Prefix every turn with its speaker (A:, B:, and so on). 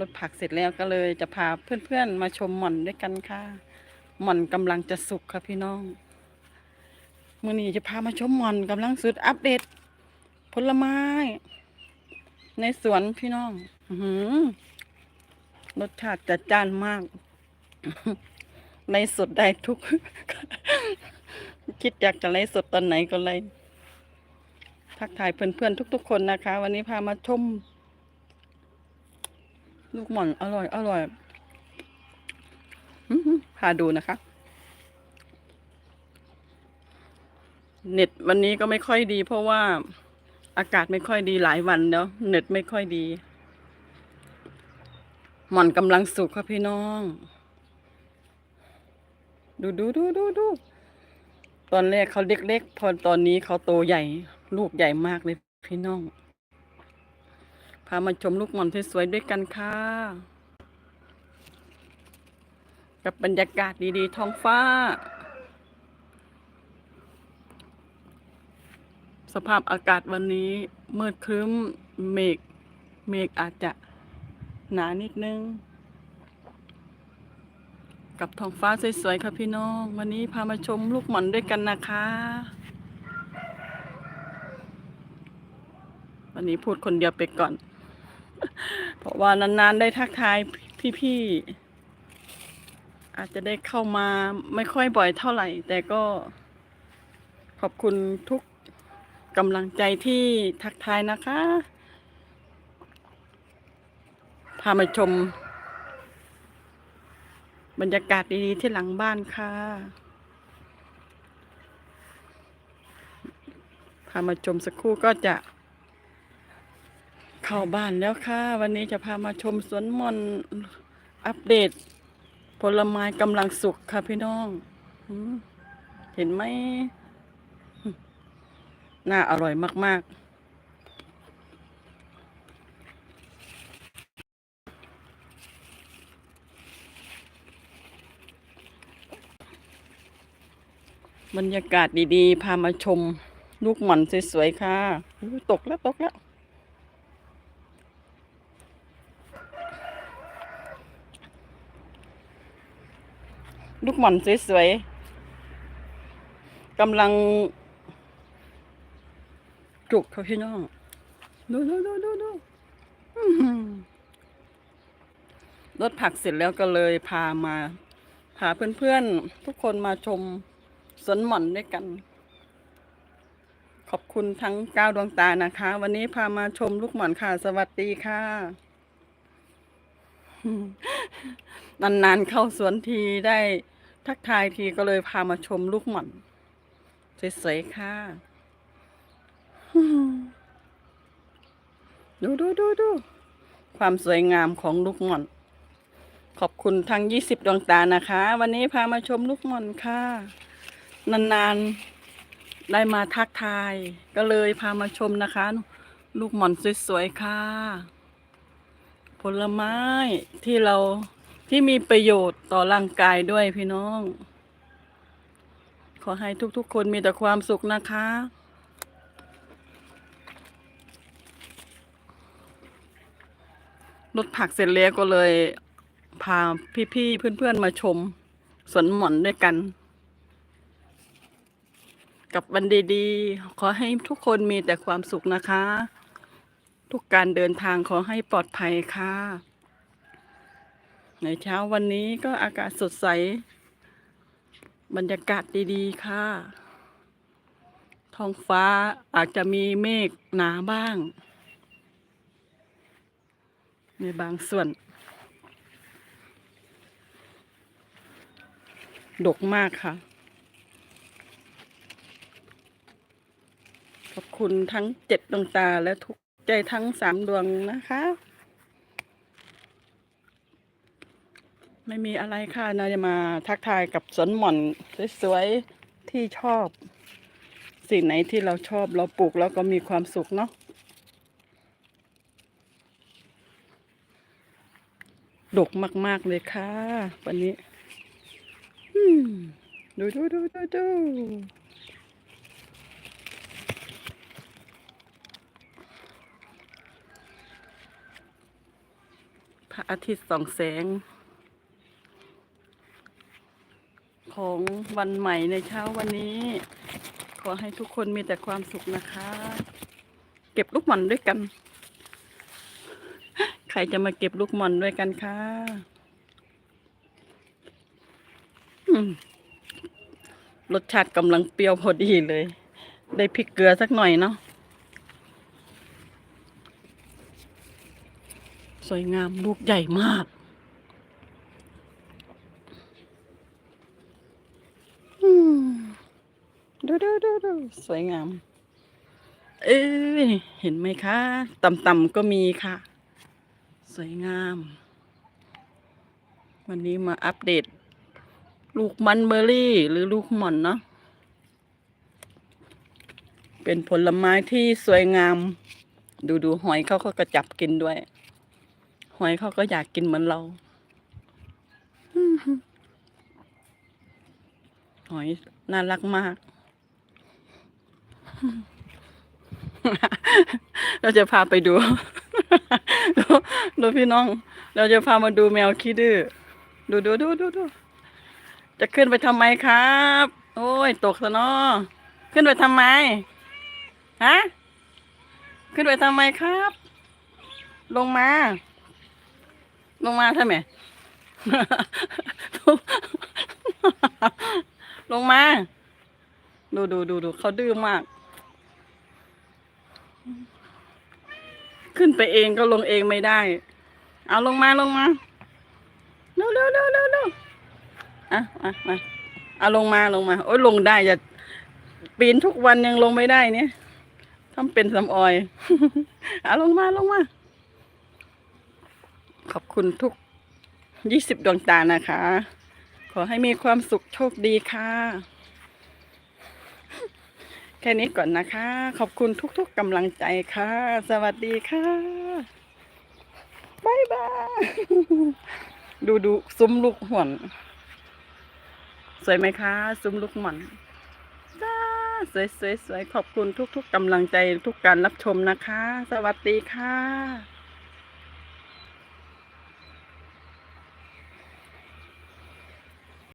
A: รถผักเสร็จแล้วก็เลยจะพาเพื่อนๆมาชมหม่อนด้วยกันค่ะ หม่อนกำลังจะสุกค่ะพี่น้องมื่อนี้จะพามาชมหม่อนกำลังสุดอัปเดต ผลไม้ ในสวนพี่น้องหือรสชาติจัดจ้านมาก ในสดได้ทุก คิดอยากจะไลฟ์สดตอนไหนก็ไลฟ์ทักทายเพื่อนๆทุก ๆ คนนะคะ วันนี้พามาชม ลูกหม่อนอร่อยอร่อยพาดูนะคะ เน็ตวันนี้ก็ไม่ค่อยดี เพราะว่าอากาศไม่ค่อยดีหลายวันแล้วเน็ตไม่ค่อยดี หม่อนกำลังสุกค่ะพี่น้อง ดูดูดูดูดูตอนแรกเขาเล็กๆ พอตอนนี้เขาโตใหญ่ ลูกใหญ่มากเลยพี่น้องามาชมลูกหม่อนสวยๆด้วยกันค่ะ กับบรรยากาศดีๆ ท้องฟ้า สภาพอากาศวันนี้มืดครึ้มเมฆเมฆอาจจะหนานิดนึง กับท้องฟ้าสวยๆค่ะพี่น้อง วันนี้พามาชมลูกหม่อนด้วยกันนะคะ วันนี้พูดคนเดียวไปก่อน เพราะว่านานๆได้ทักทายพี่ๆอาจจะได้เข้ามาไม่ค่อยบ่อยเท่าไหร่ แต่ก็ขอบคุณทุกกำลังใจที่ทักทายนะคะ พามาชม บรรยากาศดีๆที่หลังบ้านค่ะ พามาชมสักครู่ก็จะ เข้าบ้านแล้วค่ะ วันนี้จะพามาชมสวนมอนอัปเดต ผลไม้กำลังสุกค่ะพี่น้องเห็นไหมน่าอร่อยมาก ๆบรรยากาศดีๆ พามาชม ลูกหม่อนสวยๆ ค่ะ ตกแล้วตกแล้ว ลูกหม่อนสวยๆกำลังจุกเขาพี่น้องดูดูดูดูดูรถผักเสร็จแล้วก็เลยพามา พาเพื่อนๆ ทุกคนมาชมสวนหม่อนด้วยกัน ขอบคุณทั้งก้าดวงตานะคะ วันนี้พามาชมลูกหม่อนค่ะ สวัสดีค่ะ นานๆเข้าสวนทีได้ ทักทายทีก็เลยพามาชมลูกหม่อนสวยๆค่ะดูดูดูดูความสวยงามของลูกหม่อน ขอบคุณทั้งยี่สิบดวงตานะคะ วันนี้พามาชมลูกหม่อนค่ะ นานๆได้มาทักทาย ก็เลยพามาชมนะคะ ลูกหม่อนสวยๆค่ะ ผลไม้ที่เรา ที่มีประโยชน์ต่อร่างกายด้วยพี่น้อง ขอให้ทุกๆ คนมีแต่ความสุขนะคะ รถผักเสร็จแล้วก็เลย พาพี่ๆ เพื่อนๆ มาชมสวนหม่อนด้วยกัน กับวันดีๆ ขอให้ทุกคนมีแต่ความสุขนะคะ ทุกการเดินทางขอให้ปลอดภัยค่ะ ในเช้าวันนี้ก็อากาศสดใส บรรยากาศดีๆ ค่ะ ท้องฟ้าอาจจะมีเมฆหนาบ้าง ในบางส่วน ดกมากค่ะ ขอบคุณทั้งเจ็ดดวงตาและทุกใจทั้งสามดวงนะคะ ไม่มีอะไรค่ะนาจะมาทักทายกับสวนหม่อนสวยๆที่ชอบ สิ่งไหนที่เราชอบเราปลูกแล้วก็มีความสุขเนาะดกมาก ๆ เลยค่ะ วันนี้อืมดูดูดูดูดูพพระอาทิตย์ส่องแสง ของวันใหม่ในเช้าวันนี้ ขอให้ทุกคนมีแต่ความสุขนะคะ เก็บลูกหม่อนด้วยกัน ใครจะมาเก็บลูกหม่อนด้วยกันคะรสชาติกำลังเปรี้ยวพอดีเลย ได้พริกเกลือสักหน่อยเนาะสวยงามลูกใหญ่มาก อืมดูดูดูดู สวยงาม เอ้ยเห็นไหมคะต่ำๆก็มีค่ะ สวยงาม วันนี้มาอัปเดต ลูกมันเบอร์รี่ หรือลูกหม่อนเนาะเป็นผลไม้ที่สวยงาม ดูดูหอยเขาก็กระจับกินด้วย หอยเขาก็อยากกินเหมือนเราหอยน่ารักมาก เราจะพาไปดูดูดูพี่น้อง เราจะพามาดูแมวขี้ดื้อดูดูดูดูดูจะขึ้นไปทำไมครับ โอ้ย ตกซะเนาะขึ้นไปทำไมฮะขึ้นไปทำไมครับ ลงมา ลงมาทำไมลงมา ดูดูดูดูเขาดื้อมาก ขึ้นไปเองก็ลงเองไม่ได้ เอาลงมาลงมาเร็วเร็วเร็วเร็วเร็วอะมามาเอาลงมาลงมาโอ้ยลงได้อย่าปีนทุกวันยังลงไม่ได้เนี่ยทำเป็นสำออยเอาลงมาลงมา ขอบคุณทุกยี่สิบดวงตานะคะ ขอให้มีความสุขโชคดีค่ะ แค่นี้ก่อนนะคะ ขอบคุณทุก ๆกำลังใจค่ะ สวัสดีค่ะบายบายดูดูซุ้มลูกหวน สวยไหมคะ ซุ้มลูกหม่อนจ้าสวยสวยสวยขอบคุณทุก ๆกำลังใจทุกการรับชมนะคะ สวัสดีค่ะ